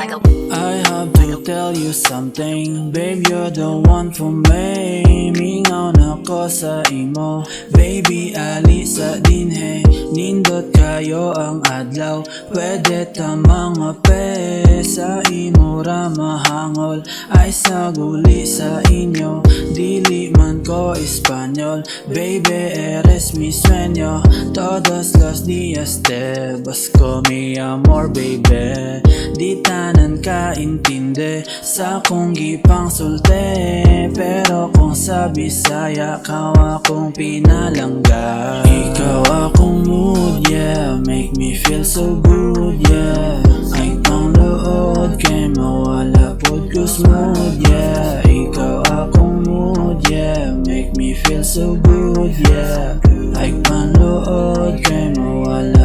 I have to tell you something Babe, you're the one for me. Mingaw na ko sa imo. Baby, ali din he Nindot kayo ang adlaw. Pwede ta mga pe Sa imo ra mahangol. Ay sa guli sa inyo Dili man ko Espanyol. Baby, eres mi sueño. Todos los días te busco mi amor, baby. Di tanan ka intindi Sa kong gipang sulte Pero Bisaya Kaw akong pinalangga. Ikaw akong mood, yeah Make me feel so good, yeah. Ay pang lood Kay mawala pod ko smooth, yeah. Ikaw akong mood, yeah Make me feel so good, yeah. Ay pang lood Kay mawala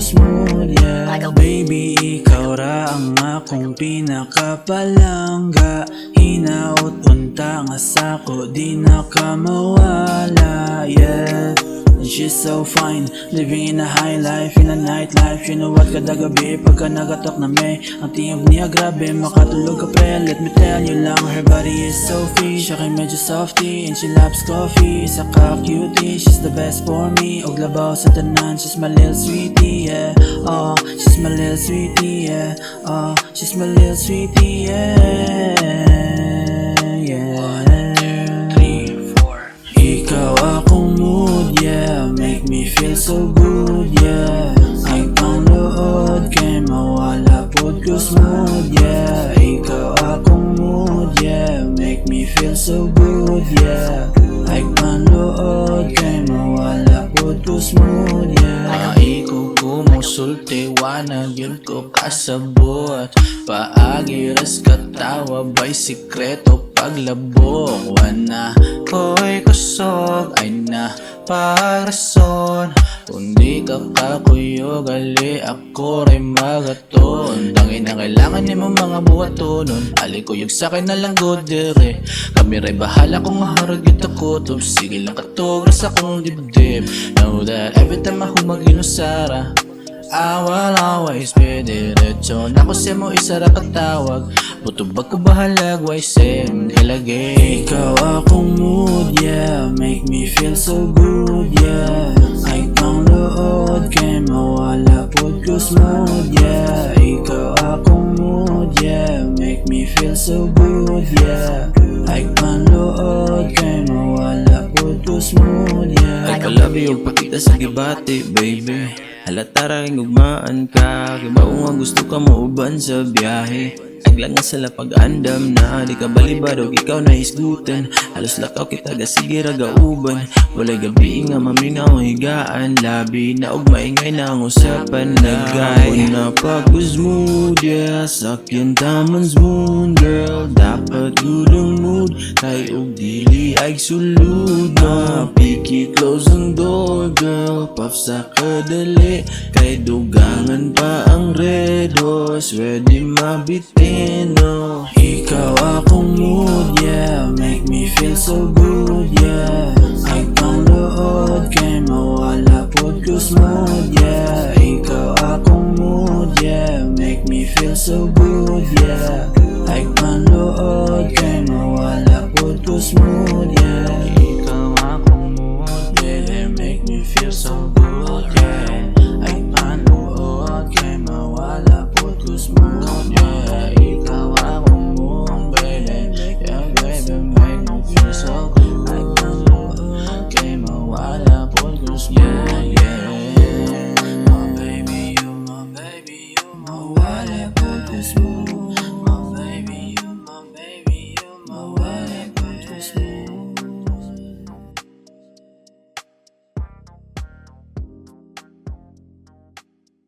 ko smooth, yeah. Baby, ikaw ra ang akong pinakapalangga. Hinaot unta nga sako Di na ka mawala, yeah She's so fine, living in a high life, in a nightlife. You know what, kada gabi, pagka nagatok na may. Ang tiyog niya grabe, makatulog ka pre. Let me tell you lang, her body is so fit Siya kay medyo softy, and she loves coffee. Isa ka cutie, she's the best for me. Og labaw sa tanan, she's my little sweetie, yeah. Oh, she's my little sweetie, yeah. Oh, she's my little sweetie, yeah. Yeah so good, yeah. Ay pang lood, kay mawala pod ko smooth, yeah. Ikaw akong mood, yeah. Make me feel so good, yeah. Ay pang lood, kay mawala pod ko smooth, yeah. Ikaw kumusulti, wanag yun ko kasabot Paagiras katawa, bay sikreto paglabok. Wana ko'y kusog ay na parason Kung ka kakuyo gali ako rin magaton Tangin na kailangan ni mo mga buhatonon Alikuyog sa akin na lang good dire Kami rin bahala kung maharag ito kutob. Sige lang katog sa akong dibdib. Know that every time ako mag-inusara I will always be diretso Na ko siya mo isara katawag. Butubag ko bahalag Why sem kalagay Ikaw akong mood yeah. Make me feel so good yeah yung pakita sa gibati, baby. Halata rin ugmaan ka. Ba nga gusto ka mauban sa biyahe Aglang nga sila pag-andam na Di ka balibadog, ikaw na isgutan. Halos lakaw kita ga sige ragauban. Walay gabi nga maminaw higaan. Labi na og maingay na ang usapan. Nagay na pag-smooth yeah Sakyan taman smooth girl. Dapat good ang mood Kay og dili ay sulod. Na Piki close ang door girl. Puff sa kadali Kay dugangan pa ang red horse. Ready mabitin no? Ikaw akong mood,